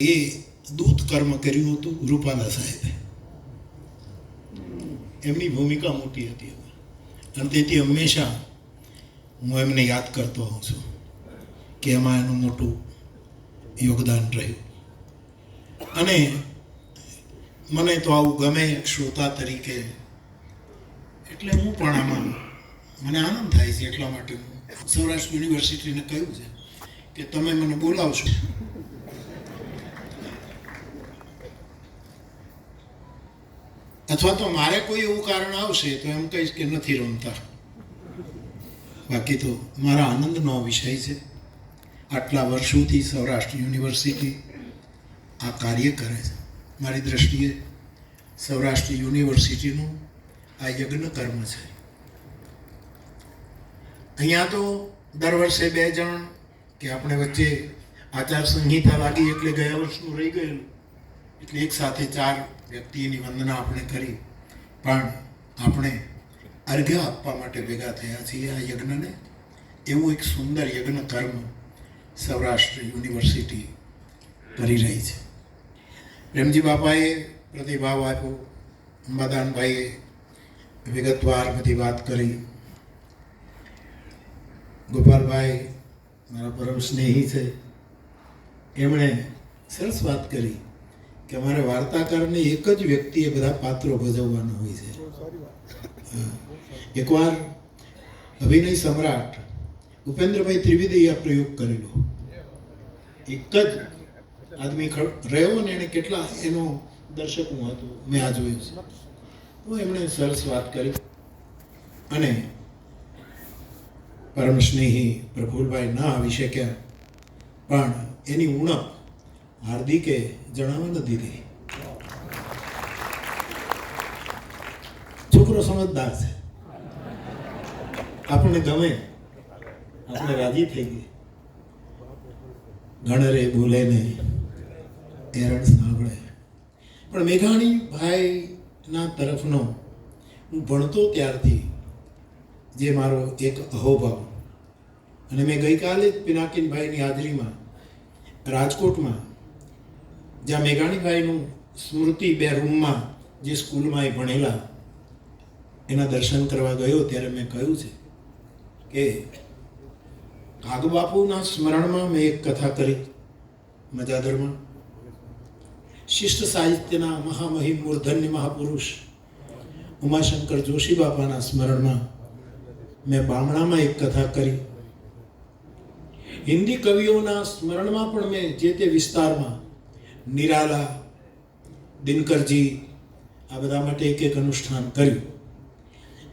એ દૂત કર્મ કર્યું હતું રૂપાલા સાહેબે. એમની ભૂમિકા મોટી હતી અને તેથી હંમેશા હું એમને યાદ કરતો હોઉં છું કે એમાં એનું મોટું યોગદાન રહ્યું. અને મને તો આવું ગમે શ્રોતા તરીકે. એટલે હું પણ આમાં મને આનંદ થાય છે એટલા માટે હું સૌરાષ્ટ્ર યુનિવર્સિટીને કહ્યું છે કે તમે મને બોલાવશો. અથવા તો મારે કોઈ એવું કારણ આવશે તો એમ કહીશ કે નથી રમતા. બાકી તો મારા આનંદનો વિષય છે. આટલા વર્ષોથી સૌરાષ્ટ્ર યુનિવર્સિટી આ કાર્ય કરે છે. મારી દ્રષ્ટિએ સૌરાષ્ટ્ર યુનિવર્સિટીનું આ યજ્ઞ કર્મ છે. અહીંયા તો દર વર્ષે બે જણ કે આપણે વચ્ચે આચાર સંહિતા લાગી એટલે ગયા વર્ષનું રહી ગયેલું. એટલે એક સાથે ચાર વ્યક્તિની વંદના આપણે કરી. પણ આપણે અર્ઘ્ય આપવા માટે ભેગા થયા છીએ આ યજ્ઞને. એવું એક સુંદર યજ્ઞ કર્મ સૌરાષ્ટ્ર યુનિવર્સિટી કરી રહી છે. પ્રેમજી બાપાએ પ્રતિભાવ આપ્યો. અંબાદાનભાઈએ વિગતવાર બધી વાત કરી. ગોપાલભાઈ મારા પરમ સ્નેહી છે. એમણે સરસ વાત કરી. કે અમારે વાર્તાકારને એક જ વ્યક્તિએ બધા પાત્રો ભજવવાનું હોય છે. એકવાર અભિનય સમ્રાટ ઉપેન્દ્રભાઈ ત્રિવેદીએ આ પ્રયોગ કરેલો. એક જ આદમી રહ્યો ને એને કેટલા એનો દર્શક હું હતો મેં આ જોયું છે. તો એમણે સરસ વાત કરી. અને પરમ સ્નેહી પ્રફુલભાઈ ના આવી શક્યા પણ એની ઉણપ હાર્દિકે જણાવી નથી દીધી છોકરો સમજદાર છે. આપણને ગમે, આપણે રાજી થઈ ગઈ. ગણરે બોલે નહીં એરણ સાંભળે. પણ મેઘાણી ભાઈના તરફનો હું ભણતો ત્યારથી જે મારો એક અહોભાવ. અને મેં ગઈકાલે જ પિનાકીનભાઈની હાજરીમાં રાજકોટમાં જ્યાં મેઘાણીભાઈનું સ્મૃતિ બે રૂમમાં જે સ્કૂલમાં એ ભણેલા, એના દર્શન કરવા ગયો ત્યારે મેં કહ્યું છે કે કાગબાપુના સ્મરણમાં મેં એક કથા કરી મજાધરમાં. શિષ્ટ સાહિત્યના મહામહિમ મૂર્ધન્ય મહાપુરુષ ઉમાશંકર જોશી બાપાના સ્મરણમાં મેં બામણામાં એક કથા કરી. હિન્દી કવિઓના સ્મરણમાં પણ મેં જે તે વિસ્તારમાં નિરાલા, દિનકરજી, આ બધા માટે એક એક અનુષ્ઠાન કર્યું.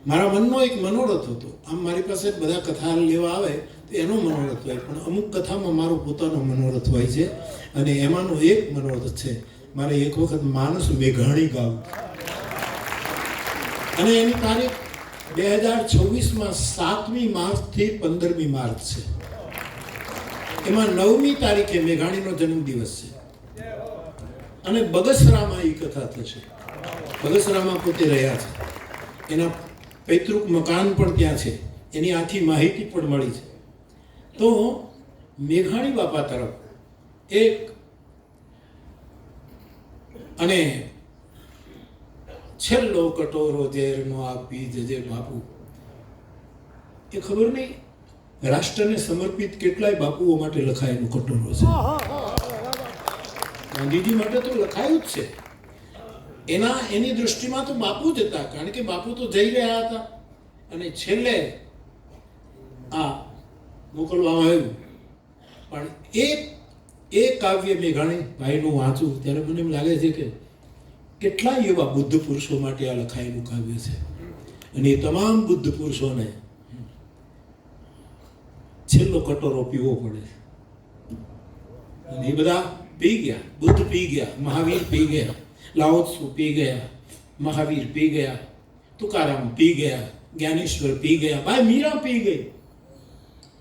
મારા મનનો એક મનોરથ હતો. આમ મારી પાસે બધા કથા લેવા આવે તો એનો મનોરથ હોય, પણ અમુક કથામાં મારો પોતાનો મનોરથ હોય છે અને એમાંનો એક મનોરથ છે. મારે એક વખત માનસ મેઘાણી ગાવું. અને એની તારીખ બે હજાર છવ્વીસમાં સાતમી માર્ચથી પંદરમી માર્ચ છે. એમાં નવમી તારીખે મેઘાણીનો જન્મદિવસ છે. અને બગસરામાં એ કથા થશે. બગસરામાં પોતે રહ્યા છે. એના પૈતૃક મકાન પણ ત્યાં છે. એની આખી માહિતી પણ મળી છે. તો મેઘાણી બાપા તરફ એક અને છેલ્લો કટોરો ઝેરનો આપી જજે બાપુ. એ ખબર નહીં? રાષ્ટ્રને સમર્પિત કેટલાય બાપુઓ માટે લખાયેલું કટોરો છે. ગાંધીજી માટે તો લખાયું જ છે. એના, એની દૃષ્ટિમાં તો બાપુ જ હતા, કારણ કે બાપુ તો જઈ રહ્યા હતા. અને છેલ્લે આ મોકલવામાં આવ્યું. પણ એ એ કાવ્ય મેઘાણી ભાઈનું વાંચું ત્યારે મને એમ લાગે છે કે કેટલા એવા બુદ્ધ પુરુષો માટે આ લખાયેલું કાવ્ય છે. અને એ તમામ બુદ્ધ પુરુષોને છેલ્લો કટોરો પીવો પડે અને એ બધા પી ગયા, બુદ્ધ પી ગયા, મહાવીર પી ગયા લાઓત્સુ પી ગયા, મહાવીર પી ગયા, તુકારામ પી ગયા, જ્ઞાનેશ્વર પી ગયા, ભાઈ મીરા પી ગઈ.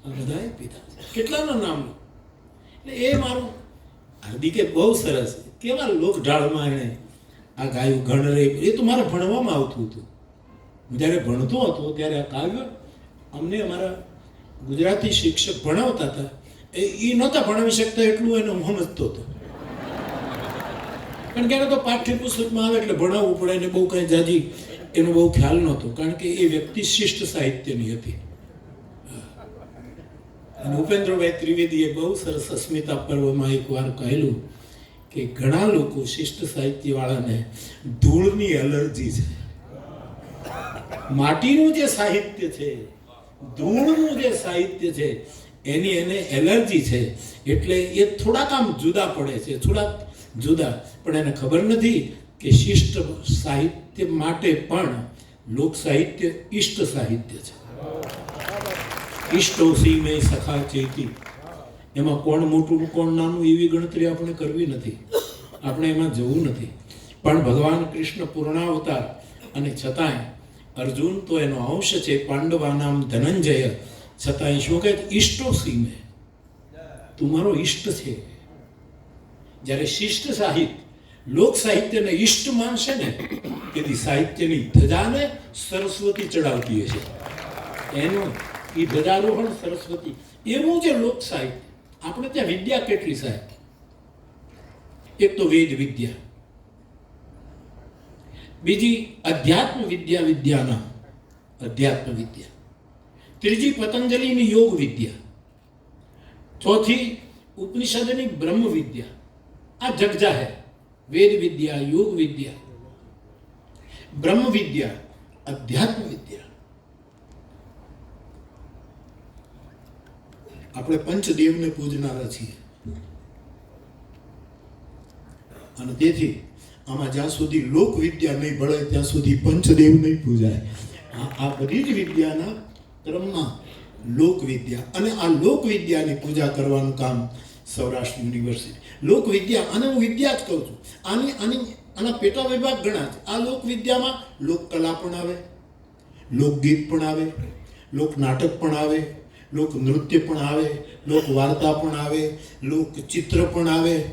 બધાએ પીધા કેટલાના નામ એટલે એ મારું હાર્દિકે બહુ સરસ કેવા લોક ઢાળમાં એણે આ ગાયું ગણ રે એ તો મારે ભણવામાં આવતું હતું. હું જ્યારે ભણતો હતો, ત્યારે આ કાવ્ય અમને અમારા ગુજરાતી શિક્ષક ભણાવતા હતા. એ નહોતા ભણાવી શકતા એટલું એને સમજતો હતો. કારણ કે એને તો પાઠ્યપુસ્તકમાં આવે એટલે ભણાવવું પડે એને બહુ કાંઈ જાજી એનો બહુ ખ્યાલ નહોતો. કારણ કે એ વ્યક્તિ શિષ્ટ સાહિત્યની હતી. અને ઉપેન્દ્રભાઈ ત્રિવેદીએ બહુ સરસ અસ્મિતા પર્વમાં એકવાર કહેલું કે ઘણા લોકો શિષ્ટ સાહિત્યવાળાને ધૂળની એલર્જી છે. માટીનું જે સાહિત્ય છે, ધૂળનું જે સાહિત્ય છે એની એને એલર્જી છે, એટલે એ થોડાક આમ જુદા પડે છે, થોડાક જુદા. પણ એને ખબર નથી કે શિષ્ટ સાહિત્ય માટે પણ લોક સાહિત્ય ઇષ્ટ સાહિત્ય છે. ઇષ્ટોસી મેં સખા ચેતી. એમાં કોણ મોટું, કોણ નાનું એવી ગણતરી આપણે કરવી નથી. આપણે એમાં જવું નથી. પણ ભગવાન કૃષ્ણ પૂર્ણાવતાર, અને છતાંય અર્જુન તો એનો અંશ છે પાંડવાનામ ધનંજય. છતાંય શું કહે? ઈષ્ટો મેં તું મારો ઈષ્ટ છે. જ્યારે શિષ્ટ સાહિત્ય, લોક સાહિત્યને ઈષ્ટ માનશે ને, તેથી સાહિત્યની ધજાને સરસ્વતી ચડાવતી હશે. એનું એ ધજારોહણ સરસ્વતી. એવું જે લોક સાહિત્ય, આપણે ત્યાં વિદ્યા કેટલી સાહેબ? એક તો વેદ વિદ્યા. બીજી અધ્યાત્મ વિદ્યા વિદ્યાના. અધ્યાત્મ વિદ્યા. ત્રીજી પતંજલિની યોગ વિદ્યા. ચોથી ઉપનિષદની બ્રહ્મ વિદ્યા. આ જગ જાહેર વેદ વિદ્યા, યોગ વિદ્યા. બ્રહ્મ વિદ્યા, અધ્યાત્મ વિદ્યા. આપણે પંચદેવને પૂજનારા છીએ. અને તેથી આમાં જ્યાં સુધી લોક વિદ્યા નહીં ભળે, ત્યાં સુધી પંચદેવ નહીં પૂજાય. આ આ બધી જ વિદ્યાના ક્રમમાં લોકવિદ્યા અને આ લોકવિદ્યાની પૂજા કરવાનું કામ સૌરાષ્ટ્ર યુનિવર્સિટી. લોકવિદ્યા અને હું વિદ્યા જ કહું છું. આની આની, આના પેટા વિભાગ ઘણા છે. આ લોકવિદ્યામાં લોકકલા પણ આવે, લોકગીત પણ આવે લોક નાટક પણ આવે લોક નૃત્ય પણ આવે લોક વાર્તા પણ આવે લોક ચિત્ર પણ આવે.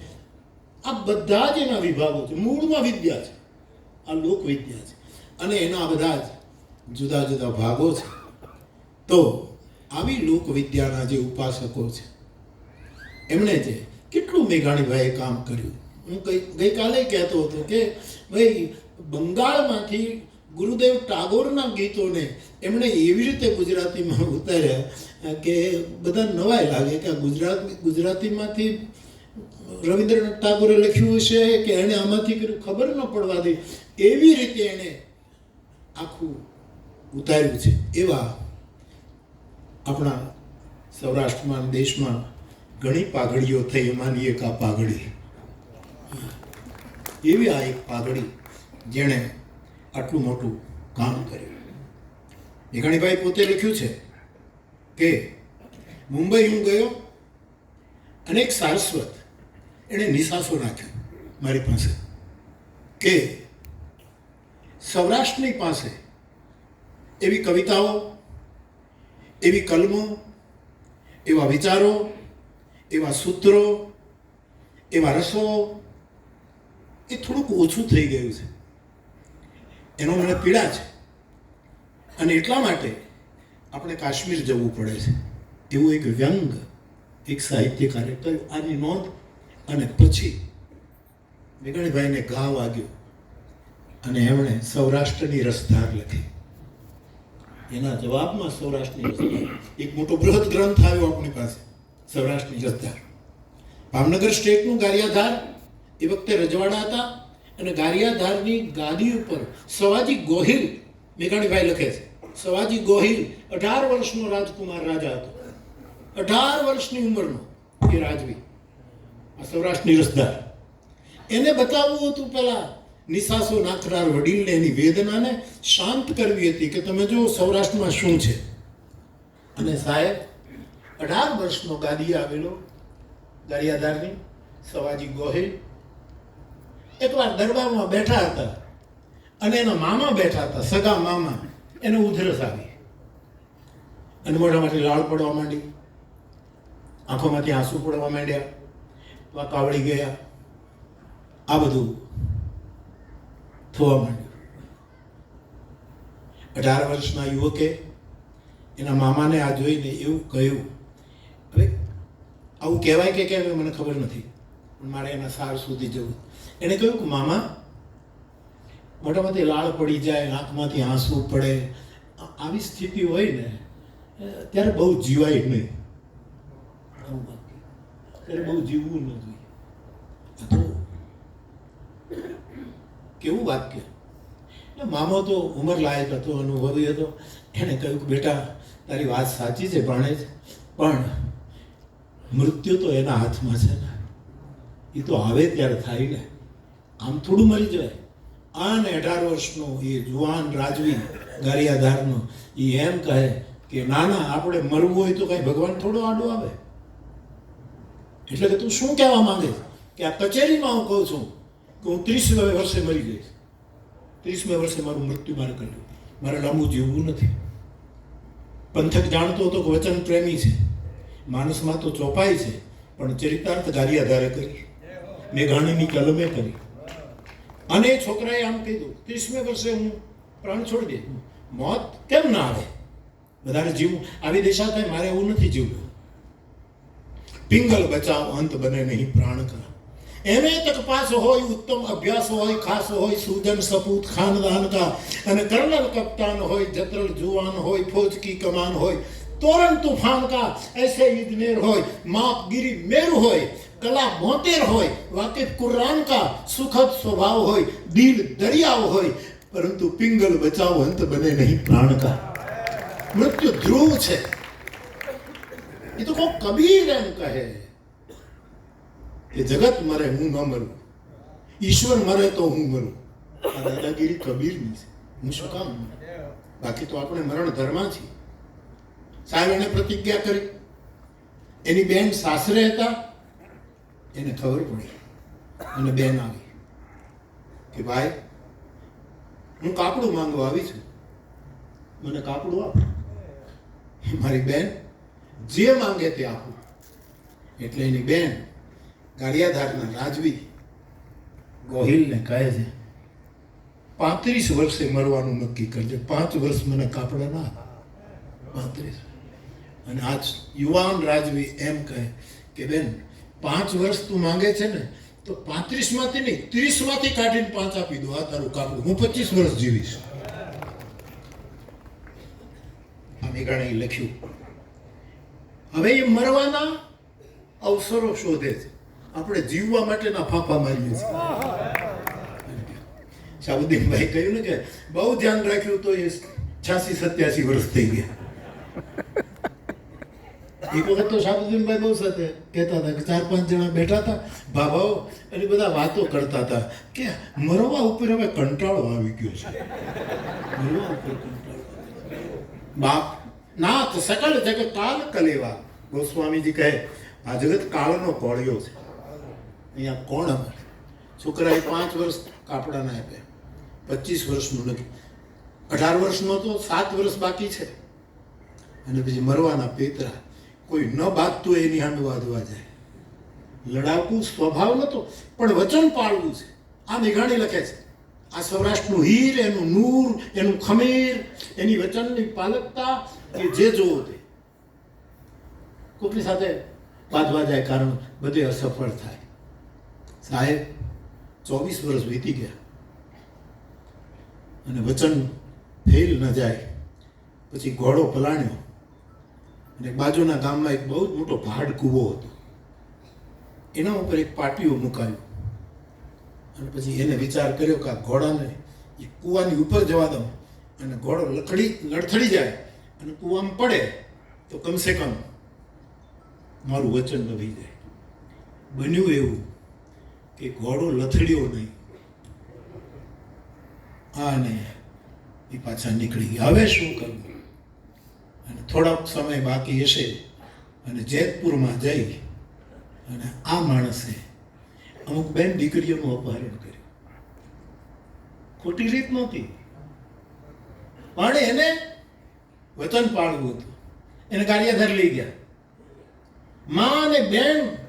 આ બધા જ એના વિભાગો છે. મૂળમાં વિદ્યા છે. આ લોકવિદ્યા છે. અને એના બધા જ જુદા જુદા ભાગો છે. તો આવી લોક વિદ્યાના જે ઉપાસકો છે, એમણે જે કેટલું મેઘાણીભાઈએ કામ કર્યું? હું ગઈકાલે કહેતો હતો કે, ભાઈ, બંગાળમાંથી ગુરુદેવ ટાગોરના ગીતોને એમણે એવી રીતે ગુજરાતીમાં ઉતાર્યા કે બધા નવાય લાગે કે ગુજરાત, ગુજરાતીમાંથી રવિન્દ્રનાથ ટાગોરે લખ્યું હશે કે એણે આમાંથી કર્યું? ખબર ન પડવા દે એવી રીતે એણે આખું ઉતાર્યું છે. એવા આપણા સૌરાષ્ટ્રમાં દેશમાં ઘણી પાઘડીઓ થઈ, એમાંની એક આ પાઘડી. એવી આ એક પાઘડી જેણે આટલું મોટું કામ કર્યું. મેઘાણીભાઈ પોતે લખ્યું છે કે મુંબઈ હું ગયો અને એક સારસ્વત એણે નિશાસો નાખ્યો મારી પાસે કે સૌરાષ્ટ્રની પાસે એવી કવિતાઓ એવી કલમો, એવા વિચારો, એવા સૂત્રો, એવા રસો એ થોડુંક ઓછું થઈ ગયું છે. એનો મને પીડા છે. અને એટલા માટે આપણે કાશ્મીર જવું પડે છે. એવું એક વ્યંગ, એક સાહિત્યકારે કહ્યું આની નોંધ અને પછી મેઘાણીભાઈને ઘા વાગ્યો અને એમણે સૌરાષ્ટ્રની રસધાર લખી. એના જવાબમાં સૌરાષ્ટ્રની રસધાર એક મોટો બૃહદ ગ્રંથ આવ્યો આપણી પાસે, સૌરાષ્ટ્રની રસધાર ભાવનગર સ્ટેટનું ગારિયાધાર. એ વખતે રજવાડા હતા અને ગારિયાધારની ગાદી ઉપર સવાજી ગોહિલ મેઘાણીભાઈ લખે છે. સવાજી ગોહિલ અઢાર વર્ષનો રાજકુમાર રાજા હતો. અઢાર વર્ષની ઉંમરનો એ રાજવી. આ સૌરાષ્ટ્રની રસધાર. એને બતાવવું હતું પેલા નિશાસો નાખનાર વડીલને એની વેદનાને શાંત કરવી હતી કે તમે જો સૌરાષ્ટ્રમાં શું છે. અને સાહેબ, અઢાર વર્ષનો ગાદી આવેલો ગારિયાધારની સવાજી ગોહિલ. એકવાર દરબારમાં બેઠા હતા અને એના મામા બેઠા હતા, સગા મામા, એને ઉધરસ આવી. અને મોઢામાંથી લાળ પડવા માંડી. આંખોમાંથી આંસુ પડવા માંડ્યા. કાવળી ગયા. આ બધું થવા માંડ્યું. અઢાર વર્ષના યુવકે એના મામાને આ જોઈને એવું કહ્યું, હવે આવું કહેવાય કે કેમ મને ખબર નથી, પણ મારે એના સાર સુધી જવું. એણે કહ્યું કે, મામા, મોટામાંથી લાળ પડી જાય, આંખમાંથી આંસુ પડે આવી સ્થિતિ હોય ને ત્યારે બહુ જીવાય નહીં. ત્યારે બહુ જીવવું ન જોઈએ. કેવું વાક્ય? એટલે મામો તો ઉંમર લાયક હતો, અનુભવી હતો. એણે કહ્યું કે, બેટા, તારી વાત સાચી છે ભાણેજ પણ મૃત્યુ તો એના હાથમાં છે ને. એ તો આવે ત્યારે થાય ને. આમ થોડું મરી જાય. આને અઢાર વર્ષનો એ જુવાન રાજવી ગારિયાધારનો એ એમ કહે કે ના ના આપણે મરવું હોય તો કઈ ભગવાન થોડો આડો આવે. એટલે કે તું શું કહેવા માંગે કે આ કચેરીમાં હું કહું છું કે ત્રીસમે વર્ષે મરી જઈશ ત્રીસમે વર્ષે મારું મૃત્યુ મારે કર્યું. મારે લાંબુ જીવવું નથી. પંથક જાણતો હતો કે વચન પ્રેમી છે. માણસમાં તો ચોપાઈ છે, પણ ચરિતાર્થ ગારિયાધારે કરી. મેઘાણીની કલમે કરી. અને છોકરાએ આમ કીધું, ત્રીસમે વર્ષે હું પ્રાણ છોડી દે. મોત કેમ ના આવે? વધારે જીવવું આવી દિશા થાય મારે એવું નથી જીવવું. પિંગલ બચાવ, અંત બને નહીં પ્રાણ કા. એને તક તकपास હોય, ઉત્તમ અભ્યાસ હોય, ખાસ હોય સુદન સપૂત ખાનદાન કા અને કર્નલ કપ્તાન હોય, જતરલ જુવાન હોય ફોજ કી કમાન હોય, તોરણ તूफान કા, એસે ઇદનેર હોય, માપગીરી મેર હોય, કલા મોતેર હોય, વાકેફ કુરાન કા, સુખદ સ્વભાવ હોય, દિલ દરિયાઓ હોય, પરંતુ પિંગલ બચાવ, અંત બને નહીં પ્રાણ કા. મૃત્યુ ધ્રુવ છે. એ તો કોઈ કબીર એમ કહે. છે કે જગત મરે હું ન મરું. ઈશ્વર મરે તો હું મરું. આ દાદાગીરી કબીરની છે. હું શું કામ બાકી તો આપણે મરણ ધર્મા છીએ. સાહેબ એને પ્રતિજ્ઞા કરી. એની બેન સાસરે હતા. એને ખબર પડી. અને બેન આવી. કે ભાઈ, હું કાપડું માંગવા આવી છું. મને કાપડું આપ. મારી બેન જે માંગે તે આપું. એટલે એની બેન ગાડિયાધારના રાજવી ગોહિલને કહે છે, પાંત્રીસ વર્ષે મરવાનું નક્કી કરજે. પાંચ વર્ષ મને કાપડા ના પાંત્રીસ. અને આજ યુવાન રાજવી એમ કહે કે, બેન, પાંચ વર્ષ તું માંગે છે ને, તો પાંત્રીસમાંથી નહીં ત્રીસમાંથી કાઢીને પાંચ આપી દો. આ તારું કાપડું. હું પચીસ વર્ષ જીવીશ. આ મેઘાણીએ લખ્યું. હવે એ મરવાના અવસરો શોધે છે. આપણે જીવવા માટેના ફાંફા મારીએ છીએ. શાહુદ્દીનભાઈ કહ્યું ને કે, બહુ ધ્યાન રાખ્યું તો એ છ્યાસી સત્યાસી વર્ષ થઈ ગયા. એક વખત તો શાહબુદ્દીનભાઈ બહુ સાથે કહેતા હતા કે ચાર પાંચ જણા બેઠા હતા ભાભાઓ અને બધા વાતો કરતા હતા. કે મરવા ઉપર હવે કંટાળો આવી ગયો છે. મરવા ઉપર બાપ, નાથ, સકળ જગત, કાલ કલેવા. ગોસ્વામીજી કહે, આ જગત કાળનો કોળિયો છે. અહીંયા કોણ અમારે છોકરાએ પાંચ વર્ષ કાપડાના આપ્યા. પચીસ વર્ષનું નથી અઢાર વર્ષનો તો સાત વર્ષ બાકી છે. અને પછી મરવાના પેતરા. કોઈ ન બાંધતું એની સામે વાંધવા જાય. લડાકુ સ્વભાવ નતો, પણ વચન પાળવું છે. આ મેઘાણી લખે છે. આ સૌરાષ્ટ્રનું હીર, એનું નૂર, એનું ખમીર, એની વચનની પાલકતા એ જે જોવો તે. કોકની સાથે બાંધવા જાય કારણ બધે અસફળ થાય. સાહેબ ચોવીસ વર્ષ વીતી ગયા. અને વચન ફેલ ન જાય, પછી ઘોડો પલાણ્યો. અને બાજુના ગામમાં એક બહુ જ મોટો ભાડ કૂવો હતો. એના ઉપર એક પાટિયું મુકાયું. અને પછી એને વિચાર કર્યો કે આ ઘોડાને એ કૂવાની ઉપર જવા દઉં. અને ઘોડો લથડી લડથડી જાય અને કૂવામાં પડે તો કમસે કમ મારું વચન નભી જાય. બન્યું એવું. કે ઘોડો લથડ્યો નહીં. અને એ પાછા નીકળી ગયા. હવે શું કરવું? અને થોડોક સમય બાકી હશે અને જેતપુરમાં જઈ અને આ માણસે અમુક બેન દીકરીઓનું અપહરણ કર્યું. ખોટી રીત નહોતી. પણ એને વચન પાળવું હતું. એને કાર્યધર લઈ ગયા. માં અને બેન